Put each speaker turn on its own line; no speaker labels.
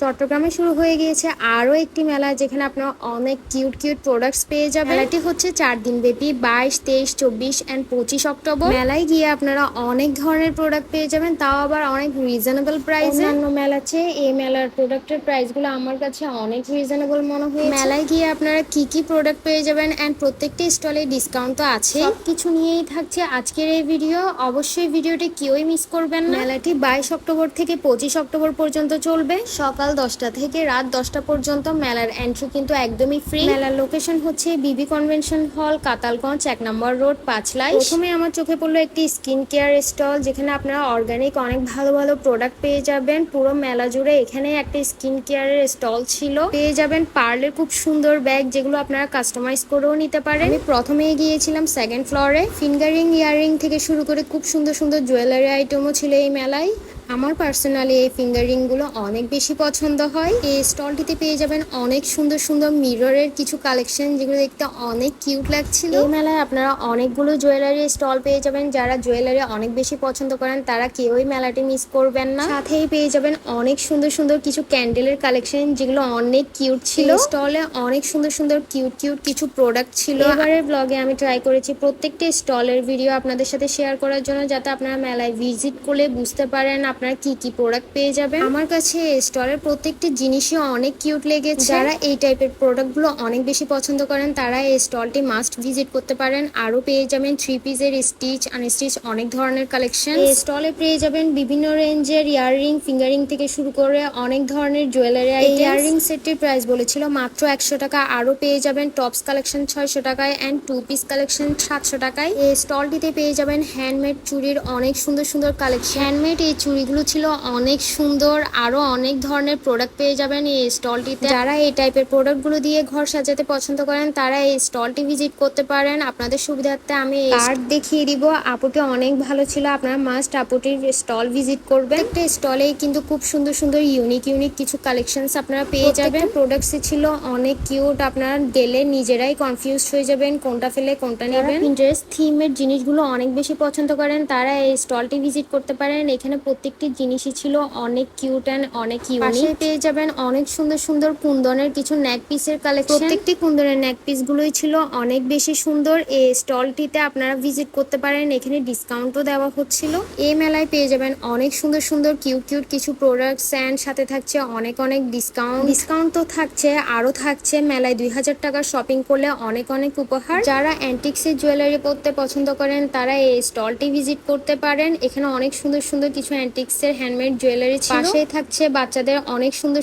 চট্টগ্রামে শুরু হয়ে গিয়েছে আরও একটি মেলা যেখানে আপনারা অনেক কিউট কিউট প্রোডাক্টস পেয়ে যাবেন। মেলাটি হচ্ছে চার দিন ব্যাপী বাইশ তেইশ চব্বিশ অ্যান্ড পঁচিশ অক্টোবর। মেলায় গিয়ে আপনারা অনেক ধরনের প্রোডাক্ট পেয়ে যাবেন তাও আবার অনেক রিজনেবল প্রাইস অন্যান্য মেলা চেয়ে এই মেলার প্রোডাক্টের প্রাইসগুলো আমার কাছে অনেক রিজনেবল মনে হয় মেলায় গিয়ে আপনারা কি কি প্রোডাক্ট পেয়ে যাবেন অ্যান্ড প্রত্যেকটি স্টলে ডিসকাউন্ট তো আছে কিছু নিয়েই থাকছে আজকের এই ভিডিও অবশ্যই ভিডিওটি কেউই মিস করবেন না। মেলাটি বাইশ অক্টোবর থেকে পঁচিশ অক্টোবর পর্যন্ত চলবে। সকাল দশটা থেকে রাত দশটা পর্যন্ত মেলার এন্ট্রি কিন্তু একদমই ফ্রি মেলার লোকেশন হচ্ছে বিবি কনভেনশন হল কাতালগঞ্জ, এক নম্বর রোড পাঁচলাই প্রথমে আমার চোখে পড়ল একটি স্কিন কেয়ার স্টল যেখানে আপনারা অর্গানিক অনেক ভালো ভালো প্রোডাক্ট পেয়ে যাবেন। পুরো মেলা জুড়ে এখানে একটা স্কিন কেয়ারের স্টল ছিল। পেয়ে যাবেন পার্লের খুব সুন্দর ব্যাগ যেগুলো আপনারা কাস্টমাইজ করেও নিতে পারেন। আমি প্রথমে গিয়েছিলাম সেকেন্ড ফ্লোরে ফিঙ্গারিং ইয়ারিং থেকে শুরু করে খুব সুন্দর সুন্দর জুয়েলারি আইটেমও ছিল এই মেলায়। আমার পার্সোনালি এই ফিঙ্গারিংগুলো অনেক বেশি পছন্দ হয়। এই স্টলটিতে পেয়ে যাবেন অনেক সুন্দর সুন্দর মিররের কিছু কালেকশন যেগুলো দেখতে অনেক কিউট লাগছিল। এই মেলায় আপনারা অনেকগুলো জুয়েলারি স্টল পেয়ে যাবেন। যারা জুয়েলারি অনেক বেশি পছন্দ করেন তারা কেউই মেলাটি মিস করবেন না। সাথেই পেয়ে যাবেন অনেক সুন্দর সুন্দর কিছু ক্যান্ডেলের কালেকশন যেগুলো অনেক কিউট ছিল। স্টলে অনেক সুন্দর সুন্দর কিউট কিউট কিছু প্রোডাক্ট ছিল। এবারের ব্লগে আমি ট্রাই করেছি প্রত্যেকটি স্টলের ভিডিও আপনাদের সাথে শেয়ার করার জন্য যাতে আপনারা মেলায় ভিজিট করলে বুঝতে পারেন আপনারা কি কি প্রোডাক্ট পেয়ে যাবেন? আমার কাছে স্টলের প্রত্যেকটি জিনিসই অনেক কিউট লেগেছে। যারা এই টাইপের প্রোডাক্টগুলো অনেক বেশি পছন্দ করেন তারা এই স্টলটি মাস্ট ভিজিট করতে পারেন। আরও পেয়ে যাবেন থ্রি পিসের স্টিচ আনস্টিচ অনেক ধরনের কালেকশন এই স্টলে পেয়ে যাবেন বিভিন্ন রেঞ্জের ইয়াররিং ফিঙ্গারিং থেকে শুরু করে অনেক ধরনের জুয়েলারি ইয়াররিং সেটটির প্রাইস বলেছিল মাত্র একশো টাকা। আরও পেয়ে যাবেন টপস কালেকশন ছয়শো টাকায় অ্যান্ড টু পিস কালেকশন সাতশো টাকায়। এই স্টলটিতে পেয়ে যাবেন হ্যান্ডমেড চুড়ির অনেক সুন্দর সুন্দর কালেকশন হ্যান্ডমেড এই চুড়িগুলো ছিল অনেক সুন্দর আরও অনেক ধরনের প্রোডাক্ট পেয়ে যাবেন এই স্টলটিতে যারা এই টাইপের প্রোডাক্টগুলো দিয়ে ঘর সাজাতে পছন্দ করেন তারা এই স্টলটি ভিজিট করতে পারেন। আপনাদের সুবিধার্থে আমি কার্ড দেখিয়ে দিব আপুটি অনেক ভালো ছিল আপনারা মাস্ট আপুটির স্টল ভিজিট করবেন। একটা স্টলেই কিন্তু খুব সুন্দর সুন্দর ইউনিক ইউনিক কিছু কালেকশনস আপনারা পেয়ে যাবেন। প্রোডাক্টস ছিল অনেক কিউট আপনারা গেলে নিজেরাই কনফিউজ হয়ে যাবেন কোনটা ফেলে কোনটা নেবেন। ইন্টারেস্ট থিমের জিনিসগুলো অনেক বেশি পছন্দ করেন তারা এই স্টলটি ভিজিট করতে পারেন। এখানে প্রত্যেকটি জিনিসই ছিল অনেক কিউট অ্যান্ড অনেক ইউনিক পেয়ে যাবেন অনেক সুন্দর সুন্দর কুন্দনের কিছু নেক পিসের কালেকশন প্রত্যেকটি কুন্দনের নেক পিস গুলোই ছিল অনেক বেশি সুন্দর। এই স্টলটিতে আপনারা ভিজিট করতে পারেন এখানে ডিসকাউন্টও দেওয়া হচ্ছিল। এই মেলায় পেয়ে যাবেন অনেক সুন্দর সুন্দর কিউট কিউট কিছু প্রোডাক্টস অ্যান্ড সাথে থাকছে অনেক অনেক ডিসকাউন্ট ডিসকাউন্ট তো থাকছে আরও থাকছে। মেলায় দুই হাজার টাকার শপিং করলে অনেক অনেক উপহার। যারা অ্যান্টিক্সের জুয়েলারি পরতে পছন্দ করেন তারা এই স্টলটি ভিজিট করতে পারেন। এখানে অনেক সুন্দর সুন্দর কিছু অ্যান্টিক্সের হ্যান্ডমেড জুয়েলারি পাশেই থাকছে বাচ্চাদের অনেক সুন্দর